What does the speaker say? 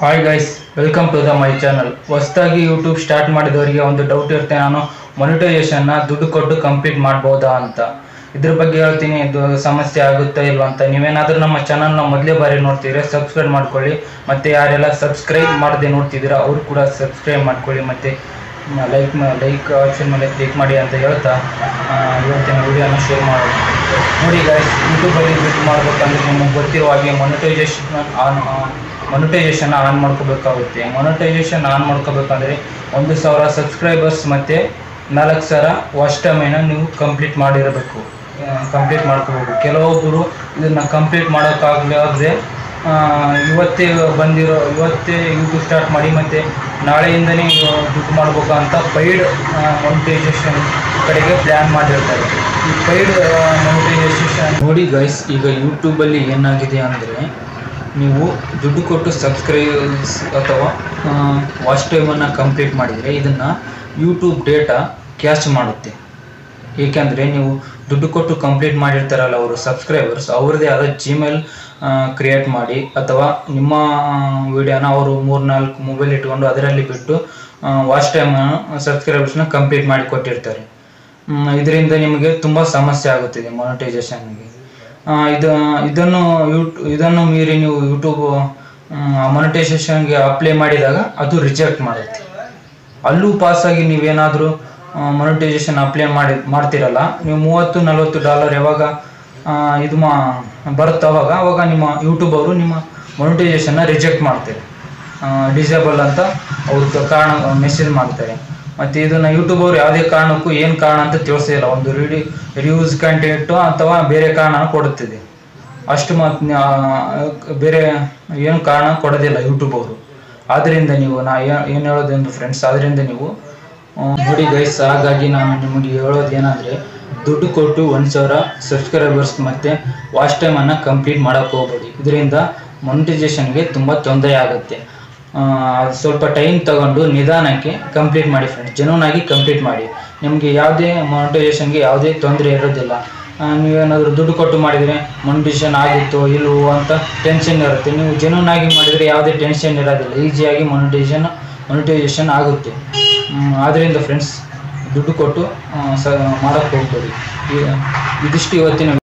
Hi guys welcome to the my channel ಹೊಸದಾಗಿ YouTube start ಮಾಡಿದವರಿಗೆ ಒಂದು ಡೌಟ್ ಇರುತ್ತೆ, ನಾನು ಮೊನಿಟೈಸೇಷನ್ನ ದುಡ್ಡು ಕೊಟ್ಟು ಕಂಪ್ಲೀಟ್ ಮಾಡ್ಬೋದಾ ಅಂತ. ಇದ್ರ ಬಗ್ಗೆ ಹೇಳ್ತೀನಿ, ಇದು ಸಮಸ್ಯೆ ಆಗುತ್ತಾ ಇಲ್ವಾ ಅಂತ. ನೀವೇನಾದರೂ ನಮ್ಮ ಚಾನಲ್ನ ಮೊದಲೇ ಬಾರಿ ನೋಡ್ತಿದ್ರೆ ಸಬ್ಸ್ಕ್ರೈಬ್ ಮಾಡ್ಕೊಳ್ಳಿ. ಮತ್ತು ಯಾರೆಲ್ಲ ಸಬ್ಸ್ಕ್ರೈಬ್ ಮಾಡದೆ ನೋಡ್ತಿದ್ದೀರಾ, ಅವರು ಕೂಡ ಸಬ್ಸ್ಕ್ರೈಬ್ ಮಾಡ್ಕೊಳ್ಳಿ. ಮತ್ತು ಲೈಕ್ ಲೈಕ್ ಆಪ್ಷನ್ ಮೇಲೆ ಕ್ಲಿಕ್ ಮಾಡಿ ಅಂತ ಹೇಳ್ತಾ ಇವತ್ತಿನ ವಿಡಿಯೋನ ಶೇರ್ ಮಾಡೋದು. ನೋಡಿ ಗಾಯ್ಸ್ ಯೂಟ್ಯೂಬಲ್ಲಿ ಬಿಟ್ ಮಾಡಬೇಕಂದ್ರೆ ನಿಮಗೆ ಗೊತ್ತಿರೋ ಹಾಗೆ ಮೊನಿಟೈಸೇಷನ್ ಆನ್ ಮೊನಿಟೈಸೇಷನ್ ಆನ್ ಮಾಡ್ಕೋಬೇಕಾಗುತ್ತೆ. ಮೊನಿಟೈಸೇಷನ್ ಆನ್ ಮಾಡ್ಕೋಬೇಕಂದ್ರೆ ಒಂದು ಸಾವಿರ ಸಬ್ಸ್ಕ್ರೈಬರ್ಸ್ ಮತ್ತು ನಾಲ್ಕು ಸಾವಿರ ವಾಚ್ ಟೈಮನ್ನು ನೀವು ಕಂಪ್ಲೀಟ್ ಮಾಡಿರಬೇಕು. ಕಂಪ್ಲೀಟ್ ಮಾಡ್ಕೋಬೇಕು ಕೆಲವೊಬ್ಬರು ಇದನ್ನು ಕಂಪ್ಲೀಟ್ ಮಾಡೋಕ್ಕಾಗಲಾರ್ದೆ ಇವತ್ತೇ ಬಂದಿರೋ, ಇವತ್ತೇ ಯೂಟ್ಯೂಬ್ ಸ್ಟಾರ್ಟ್ ಮಾಡಿ ಮತ್ತು ನಾಳೆಯಿಂದನೇ ದುಡ್ಡು ಮಾಡಬೇಕು ಅಂತ ಪೈಡ್ ಮೊನಿಟೈಸೇಷನ್ ಕಡೆಗೆ ಪ್ಲ್ಯಾನ್ ಮಾಡಿರ್ತಾರೆ. ಈ ಪೈಡ್ ಮೊನಿಟೈಸೇಷನ್ ನೋಡಿ ಗೈಸ್ ಈಗ ಯೂಟ್ಯೂಬಲ್ಲಿ ಏನಾಗಿದೆ ಅಂದರೆ ನೀವು ದುಡ್ಡು ಕೊಟ್ಟು ಸಬ್ಸ್ಕ್ರೈಬ್ಸ್ ಅಥವಾ ವಾಚ್ ಟೈಮನ್ನು ಕಂಪ್ಲೀಟ್ ಮಾಡಿದರೆ ಇದನ್ನು ಯೂಟ್ಯೂಬ್ ಡೇಟಾ ಕ್ಯಾಚ್ ಮಾಡುತ್ತೆ. ಏಕೆಂದರೆ ನೀವು ದುಡ್ಡು ಕೊಟ್ಟು ಕಂಪ್ಲೀಟ್ ಮಾಡಿರ್ತಾರಲ್ಲ ಅವರು ಸಬ್ಸ್ಕ್ರೈಬರ್ಸ್ ಅವ್ರದ್ದೇ ಆದ ಜಿಮೇಲ್ ಕ್ರಿಯೇಟ್ ಮಾಡಿ ಅಥವಾ ನಿಮ್ಮ ವಿಡಿಯೋನ ಅವರು ಮೂರ್ನಾಲ್ಕು ಮೊಬೈಲ್ ಇಟ್ಕೊಂಡು ಅದರಲ್ಲಿ ಬಿಟ್ಟು ವಾಚ್ ಟೈಮ್ ಸಬ್ಸ್ಕ್ರೈಬರ್ಸ್ನ ಕಂಪ್ಲೀಟ್ ಮಾಡಿ ಕೊಟ್ಟಿರ್ತಾರೆ. ಇದರಿಂದ ನಿಮಗೆ ತುಂಬ ಸಮಸ್ಯೆ ಆಗುತ್ತಿದೆ ಮೊನಟೈಸೇಷನ್ಗೆ ಇದು, ಇದನ್ನು ಯೂಟ್, ಇದನ್ನು ಮೀರಿ ನೀವು ಯೂಟ್ಯೂಬ್ ಮೊನಿಟೈಸೇಷನ್ಗೆ ಅಪ್ಲೈ ಮಾಡಿದಾಗ ಅದು ರಿಜೆಕ್ಟ್ ಮಾಡುತ್ತೆ. ಅಲ್ಲೂ ಪಾಸಾಗಿ ನೀವೇನಾದರೂ ಮೊನಿಟೈಸೇಷನ್ ಅಪ್ಲೈ ಮಾಡಿ, ಮಾಡ್ತಿರಲ್ಲ. ನೀವು ಮೂವತ್ತು, ನಲವತ್ತು ಡಾಲರ್ ಯಾವಾಗ ಇದು ಮಾ, ಬರುತ್ತೆ ಅವಾಗ ಅವಾಗ ನಿಮ್ಮ ಯೂಟ್ಯೂಬ್ ಅವರು ನಿಮ್ಮ ಮೊನಿಟೈಸೇಷನ್ನ ರಿಜೆಕ್ಟ್ ಮಾಡ್ತಾರೆ. ಡಿಸೇಬಲ್ ಅಂತ ಅವ್ರ ಕಾರಣ ಮೆಸೇಜ್ ಮಾಡ್ತಾರೆ. ಮತ್ತು ಇದನ್ನು ಯೂಟ್ಯೂಬ್ ಅವರು ಯಾವುದೇ ಕಾರಣಕ್ಕೂ ಏನು ಕಾರಣ ಅಂತ ತಿಳಿಸಿಲ್ಲ ಒಂದು ರೀಡಿ ರಿವ್ಯೂಸ್ ಕಂಟೆಂಟು ಅಥವಾ ಬೇರೆ ಕಾರಣ ಕೊಡುತ್ತಿದೆ. ಅಷ್ಟು ಮತ್ತು ಬೇರೆ ಏನು ಕಾರಣ ಕೊಡೋದಿಲ್ಲ ಯೂಟ್ಯೂಬ್ ಅವರು. ಆದ್ದರಿಂದ ನೀವು ನಾ ಏನು ಹೇಳೋದು ಫ್ರೆಂಡ್ಸ್ ಆದ್ದರಿಂದ ನೀವು ನೋಡಿ ಗೈಸ್ ಹಾಗಾಗಿ ನಾನು ನಿಮಗೆ ಹೇಳೋದು ಏನಂದ್ರೆ, ದುಡ್ಡು ಕೊಟ್ಟು ಒಂದು ಸಾವಿರ ಸಬ್ಸ್ಕ್ರೈಬರ್ಸ್ ಮತ್ತು ವಾಚ್ ಟೈಮನ್ನು ಕಂಪ್ಲೀಟ್ ಮಾಡೋಕ್ಕೆ ಹೋಗ್ಬೇಡಿ. ಇದರಿಂದ ಮೊನಿಟೈಸೇಷನ್ಗೆ ತುಂಬ ತೊಂದರೆ ಆಗುತ್ತೆ. ಸ್ವಲ್ಪ ಟೈಮ್ ತಗೊಂಡು ನಿಧಾನಕ್ಕೆ ಕಂಪ್ಲೀಟ್ ಮಾಡಿ ಫ್ರೆಂಡ್ಸ್ ಆಗಿ ಕಂಪ್ಲೀಟ್ ಮಾಡಿ. ನಿಮಗೆ ಯಾವುದೇ ಮೊನಿಟೈಸೇಷನ್ಗೆ ಯಾವುದೇ ತೊಂದರೆ ಇರೋದಿಲ್ಲ. ನೀವೇನಾದ್ರು ದುಡ್ಡು ಕೊಟ್ಟು ಮಾಡಿದರೆ ಮೊನಿಟೈಸೇಷನ್ ಆಗುತ್ತೋ ಇಲ್ವೋ ಅಂತ ಟೆನ್ಷನ್ ಇರುತ್ತೆ. ನೀವು ಜನೂನ್ ಆಗಿ ಮಾಡಿದರೆ ಯಾವುದೇ ಟೆನ್ಷನ್ ಇರೋದಿಲ್ಲ. ಈಸಿಯಾಗಿ ಮೊನಿಟೈಸೇಷನ್ ಮೊನಿಟೈಸೇಷನ್ ಆಗುತ್ತೆ. ಆದ್ದರಿಂದ ಫ್ರೆಂಡ್ಸ್ ದುಡ್ಡು ಕೊಟ್ಟು ಸ ಮಾಡೋಕ್ಕೆ ಹೋಗ್ಬೇಡಿ. ಇದಿಷ್ಟು ಇವತ್ತಿನ